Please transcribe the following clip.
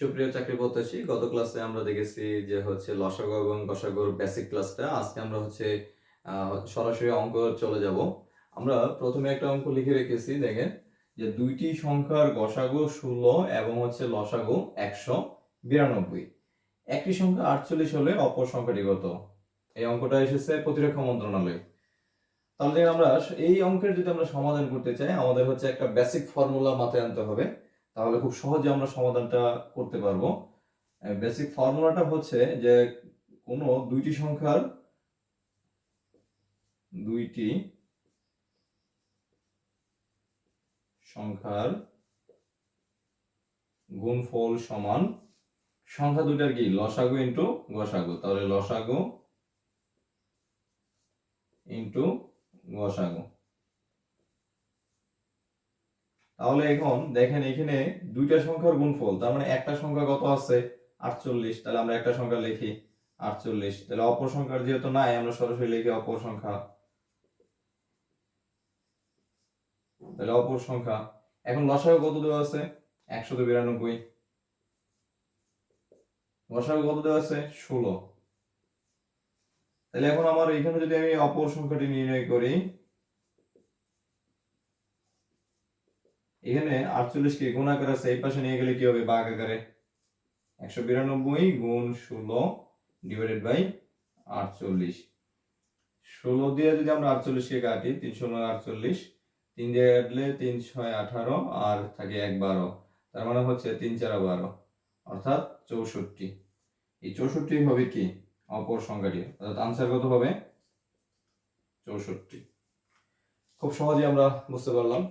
সুপ্রিয় চাকরি প্রত্যাশী, গত ক্লাসে আমরা দেখেছি যে হচ্ছে লসাগু এবং গসাগুর বেসিক ক্লাসটা আজকে আমরা হচ্ছে সরাসরি অঙ্ক চলে যাব। আমরা প্রথমে একটা অঙ্ক লিখে রেখেছি, দেখেন, যে দুইটি সংখ্যার গসাগু ষোলো এবং হচ্ছে লসাগু একশো বিরানব্বই। একটি সংখ্যা আটচল্লিশ হলে অপর সংখ্যাটি কত? এই অঙ্কটা এসেছে প্রতিরক্ষা মন্ত্রণালয়। তাহলে আমরা এই অঙ্কের যদি আমরা সমাধান করতে চাই, আমাদের হচ্ছে একটা বেসিক ফর্মুলা মাথায় আনতে হবে। তাহলে খুব সহজে আমরা সমাধানটা করতে পারব। বেসিক ফর্মুলাটা হচ্ছে যে কোনো দুইটি সংখ্যার দুইটি সংখ্যার গুণফল সমান সংখ্যা দুইটার কি? লসাগু ইন্টু গসাগু। তাহলে লসাগু ইন্টু গসাগু। তাহলে এখন দেখেন এখানে দুইটা সংখ্যার গুণফল, তার মানে একটা সংখ্যা কত আছে? আটচল্লিশ, তাহলে আমরা একটা সংখ্যা লিখি, আটচল্লিশ। তাহলে অপর সংখ্যার যেহেতু নাই, আমরা সরাসরি লিখি অপর সংখ্যা। তাহলে অপর সংখ্যা, এখন লসাগু কত দেওয়া আছে? একশত বিরানব্বই। লসাগু কত দেওয়া আছে? ষোলো। তাহলে এখন আমার এখানে যদি আমি অপর সংখ্যাটি নির্ণয় করি এখানে আটচল্লিশকে গুণ আকারে আছে, এই পাশে নিয়ে গেলে কি হবে? বাঘ আকারে। একশো বিরানব্বই গুণ ষোলো ডিভাইডেড বাই আটচল্লিশ। ষোলো দিয়ে যদি আমরা আটচল্লিশকে কাটি, তিনশো নয় আটচল্লিশ, তিন দিয়ে কাটলে তিন ছয় আঠারো আর থাকে এক বারো। তার মানে হচ্ছে তিন চার বারো, অর্থাৎ চৌষট্টি। এই চৌষট্টি হবে কি? অপর সংখ্যাটি। অর্থাৎ আনসার কত হবে? চৌষট্টি। খুব সহজে আমরা বুঝতে পারলাম।